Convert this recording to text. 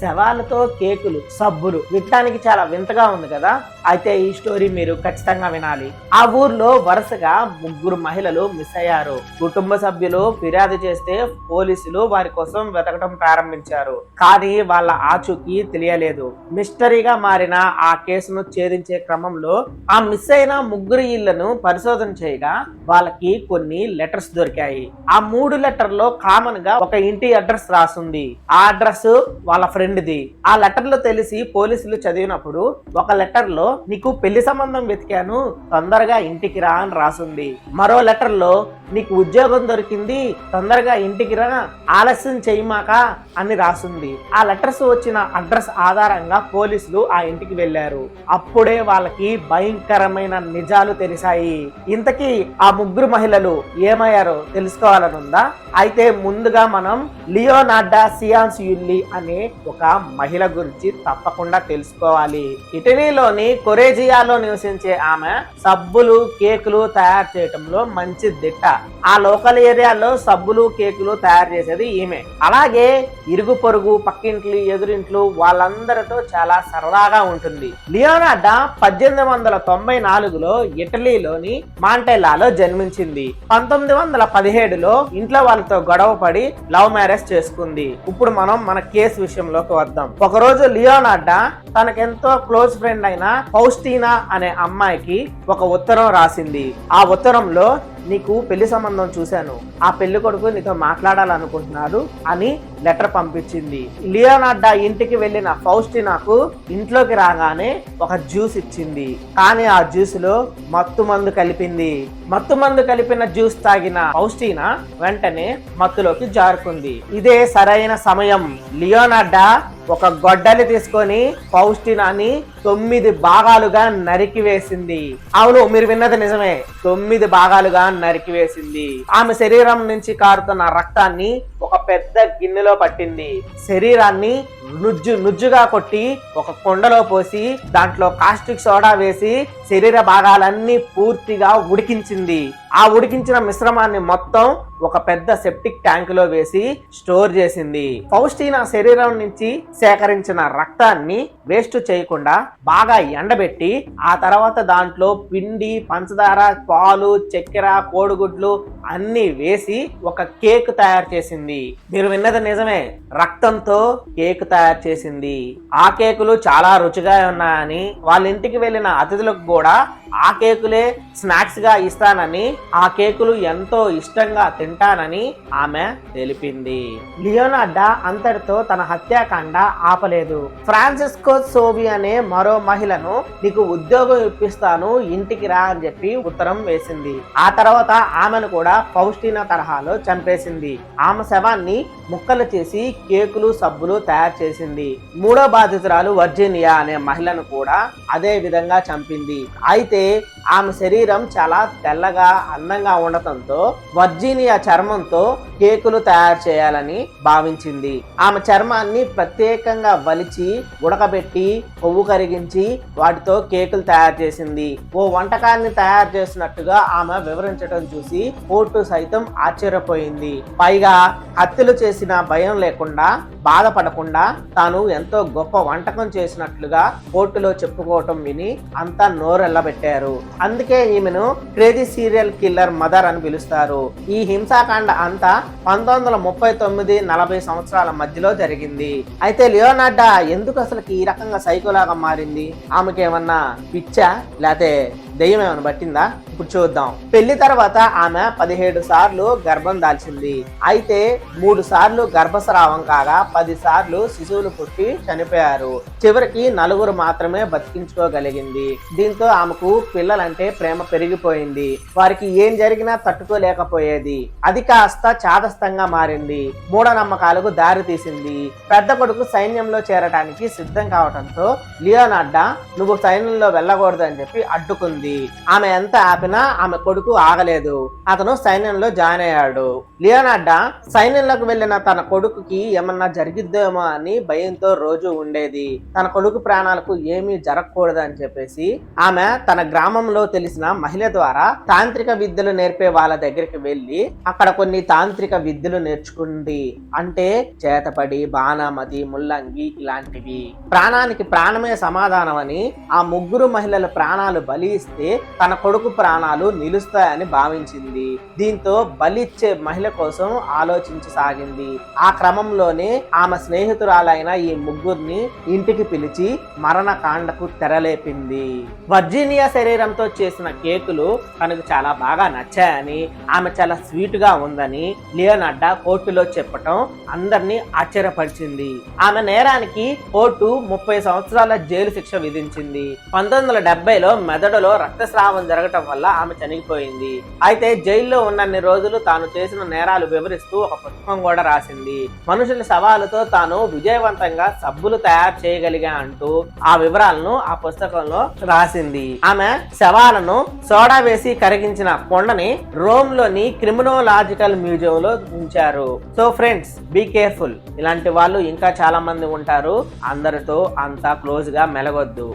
శవాలతో కేకులు సబ్బులు వినడానికి చాలా వింతగా ఉంది కదా? అయితే ఈ స్టోరీ మీరు ఖచ్చితంగా వినాలి. ఆ ఊర్లో వరుసగా ముగ్గురు మహిళలు మిస్ అయ్యారు. కుటుంబ సభ్యులు ఫిర్యాదు చేస్తే పోలీసులు వారి కోసం వెతకడం ప్రారంభించారు. కానీ వాళ్ళ ఆచూకీ తెలియలేదు. మిస్టరీగా మారిన ఆ కేసును ఛేదించే క్రమంలో ఆ మిస్ అయిన ముగ్గురు ఇళ్ళను పరిశోధన చేయగా వాళ్ళకి కొన్ని లెటర్స్ దొరికాయి. ఆ మూడు లెటర్లో కామన్గా ఒక ఇంటి అడ్రస్ రాసుంది. ఆ అడ్రస్ వాళ్ళ ఫ్రెండ్ రెండుది. ఆ లెటర్లు తెలిసి పోలీసులు చదివినప్పుడు ఒక లెటర్లో నీకు పెళ్ళి సంబంధం వెతికాను తొందరగా ఇంటికి రా అని రాసుంది. మరో లెటర్లో నీకు ఉద్యోగం దొరికింది తొందరగా ఇంటికి రా ఆలస్యం చేయమాక అని రాసుంది. ఆ లెటర్స్ వచ్చిన అడ్రస్ ఆధారంగా పోలీసులు ఆ ఇంటికి వెళ్ళారు అప్పుడే వాళ్ళకి భయంకరమైన నిజాలు తెలిసాయి. ఇంతకీ ఆ ముగ్గురు మహిళలు ఏమయ్యారో తెలుసుకోవాలనుందా? అయితే ముందుగా మనం లియోనార్డా సియాన్స్ యుల్లి అనే ఒక ఒక మహిళ గురించి తప్పకుండా తెలుసుకోవాలి. ఇటలీలోని కొరేజియాలో నివసించే ఆమె సబ్బులు కేకులు తయారు చేయటంలో మంచి దిట్ట. ఆ లోకల్ ఏరియాలో సబ్బులు కేకులు తయారు చేసేది ఈమె. అలాగే ఇరుగు పొరుగు పక్కింట్లు ఎదురింట్లు వాళ్ళందరితో చాలా సరదాగా ఉంటుంది. లియోనార్డా పద్దెనిమిది వందల తొంభై నాలుగులో ఇటలీలోని మాంటెల్లాలో జన్మించింది. పంతొమ్మిది వందల పదిహేడులో ఇంట్లో వాళ్ళతో గొడవ పడి లవ్ మ్యారేజ్ చేసుకుంది. ఇప్పుడు మనం మన కేసు విషయంలో విషయంలోకి వద్దాం ఒకరోజు లియోనార్డా తనకెంతో క్లోజ్ ఫ్రెండ్ అయిన పౌస్టీనా అనే అమ్మాయికి ఒక ఉత్తరం రాసింది. ఆ ఉత్తరంలో నీకు పెళ్ళి సంబంధం చూశాను. ఆ పెళ్ళి కొడుకు నీతో మాట్లాడాలనుకుంటున్నాడు అని లెటర్ పంపించింది. లియోనార్డా ఇంటికి వెళ్ళిన ఫౌస్టినాకు ఇంట్లోకి రాగానే ఒక జ్యూస్ ఇచ్చింది. కానీ ఆ జ్యూస్లో మత్తు మందు కలిపింది. మత్తు మందు కలిపిన జ్యూస్ తాగిన ఫౌస్టీనా వెంటనే మత్తులోకి జారుకుంది. ఇదే సరైన సమయం. లియోనార్డా ఒక గొడ్డలి తీసుకొని పౌష్టినాన్ని తొమ్మిది భాగాలుగా నరికి వేసింది. అవును మీరు విన్నది నిజమే. తొమ్మిది భాగాలుగా నరికి వేసింది. ఆమె శరీరం నుంచి కారుతున్న రక్తాన్ని ఒక పెద్ద గిన్నెలో పట్టింది. శరీరాన్ని నుజ్జు నుజ్జుగా కొట్టి ఒక కొండలో పోసి దాంట్లో కాస్టిక్ సోడా వేసి శరీర భాగాలన్నీ పూర్తిగా ఉడికించింది. ఆ ఉడికించిన మిశ్రమాన్ని మొత్తం ఒక పెద్ద సెప్టిక్ ట్యాంక్లో వేసి స్టోర్ చేసింది. ఫౌస్టీనా శరీరం నుంచి సేకరించిన రక్తాన్ని వేస్ట్ చేయకుండా బాగా ఎండబెట్టి ఆ తర్వాత దాంట్లో పిండి పంచదార పాలు చక్కెర కోడిగుడ్లు అన్ని వేసి ఒక కేక్ తయారు చేసింది. మీరు విన్నది నిజమే. రక్తంతో కేక్ తయారు చేసింది. ఆ కేకులు చాలా రుచిగా ఉన్నాయని వాళ్ళ ఇంటికి వెళ్ళిన అతిథులకు కూడా ఆ కేకులే స్నాక్స్గా ఇస్తానని ఆ కేకులు ఎంతో ఇష్టంగా తింటానని ఆమె తెలిపింది. లియోనార్డా అంతటితో తన హత్యాకాండ ఆపలేదు. ఫ్రాన్సిస్కో సోబి అనే మరో మహిళను నీకు ఉద్యోగం ఇప్పిస్తాను ఇంటికి రా అని చెప్పి ఉత్తరం వేసింది. ఆ తర్వాత ఆమెను కూడా పౌష్టిన తరహాలో చంపేసింది. ఆమె శవాన్ని ముక్కలు చేసి కేకులు సబ్బులు తయారు చేసింది. మూడో బాధితురాలు వర్జీనియా అనే మహిళను కూడా అదే విధంగా చంపింది. అయితే से ఆమె శరీరం చాలా తెల్లగా అందంగా ఉండటంతో వర్జీనియా చర్మంతో కేకులు తయారు చేయాలని భావించింది. ఆమె చర్మాన్ని ప్రత్యేకంగా వలిచి ఉడకబెట్టి కొవ్వు కరిగించి వాటితో కేకులు తయారు చేసింది. ఓ వంటకాన్ని తయారు చేసినట్టుగా ఆమె వివరించడం చూసి కోర్టు సైతం ఆశ్చర్యపోయింది. పైగా హత్యలు చేసిన భయం లేకుండా బాధపడకుండా తాను ఎంతో గొప్ప వంటకం చేసినట్లుగా కోర్టులో చెప్పుకోవటం విని అంతా నోరెల్లబెట్టారు అందుకే ఈమెను క్రేజీ సీరియల్ కిల్లర్ మదర్ అని పిలుస్తారు. ఈ హింసాకాండ అంతా పంతొమ్మిది వందల ముప్పై తొమ్మిది నలభై సంవత్సరాల మధ్యలో జరిగింది. అయితే లియోనార్డా ఎందుకు అసలు ఈ రకంగా సైకోలాగా మారింది? ఆమెకేమన్నా పిచ్చా? లేకపోతే దెయ్యం ఏమైనా పట్టిందా? ఇప్పుడు చూద్దాం. పెళ్ళి తర్వాత ఆమె పదిహేడు సార్లు గర్భం దాల్చింది. అయితే మూడు సార్లు గర్భస్రావం కాగా పది సార్లు శిశువులు పుట్టి చనిపోయారు. చివరికి నలుగురు మాత్రమే బతికించుకోగలిగింది. దీంతో ఆమెకు పిల్లలంటే ప్రేమ పెరిగిపోయింది. వారికి ఏం జరిగినా తట్టుకోలేకపోయేది. అది కాస్త చాదస్తంగా మారింది. మూఢనమ్మకాలకు దారి తీసింది. పెద్ద కొడుకు సైన్యంలో చేరటానికి సిద్ధం కావడంతో లియోనార్డా నువ్వు సైన్యంలో వెళ్ళకూడదు అని చెప్పి అడ్డుకుంది. ఆమె ఎంత ఆపినా ఆమె కొడుకు ఆగలేదు. అతను సైన్యంలో జాయిన్ అయ్యాడు. లియోనార్డా సైన్యంలోకి వెళ్ళిన తన కొడుకుకి ఏమన్నా జరిగిద్దేమో అని భయంతో రోజు ఉండేది. తన కొడుకు ప్రాణాలకు ఏమీ జరగకూడదు అని చెప్పేసి ఆమె తన గ్రామంలో తెలిసిన మహిళ ద్వారా తాంత్రిక విద్యలు నేర్పే వాళ్ళ దగ్గరికి వెళ్ళి అక్కడ కొన్ని తాంత్రిక విద్యలు నేర్చుకుంది. అంటే చేతపడి బాణామతి ముల్లంగి ఇలాంటివి. ప్రాణానికి ప్రాణమే సమాధానం అని ఆ ముగ్గురు మహిళల ప్రాణాలు బలి ఇస్తే తన కొడుకు ప్రాణాలు నిలుస్తాయని భావించింది. దీంతో బలిచ్చే మహిళ కోసం ఆలోచించసాగింది. ఆ క్రమంలోనే ఆమె స్నేహితురాలైన ఈ ముగ్గురిని ఇంటికి పిలిచి మరణకాండకు తెరలేపింది. వర్జీనియా శరీరంతో చేసిన కేకులు తనకు చాలా బాగా నచ్చాయని ఆమె చాలా స్వీట్గా ఉందని లియోనడ్డా కోర్టులో చెప్పటం అందరినీ ఆశ్చర్యపరిచింది. ఆమె నేరానికి కోర్టు ముప్పై సంవత్సరాల జైలు శిక్ష విధించింది. పంతొమ్మిది వందల డెబ్బైలో మెదడులో రక్తస్రావం జరగటం వల్ల ఆమె చనిపోయింది. అయితే జైల్లో ఉన్నన్ని రోజులు తాను చేసిన నేరాలు వివరిస్తూ ఒక పుస్తకం కూడా రాసింది. మనుషుల సవాలుతో తాను విజయవంతంగా సబ్బులు తయారు చేయగలిగా అంటూ ఆ వివరాలను ఆ పుస్తకంలో రాసింది. ఆమె శవాలను సోడా వేసి కరిగించిన కొండని రోమ్లోని క్రిమినోలాజికల్ మ్యూజియం లో ఉంచారు. So friends be careful. ఇలాంటి వాళ్ళు ఇంకా చాలా మంది ఉంటారు. అందరితో అంత క్లోజ్గా మెలగొద్దు.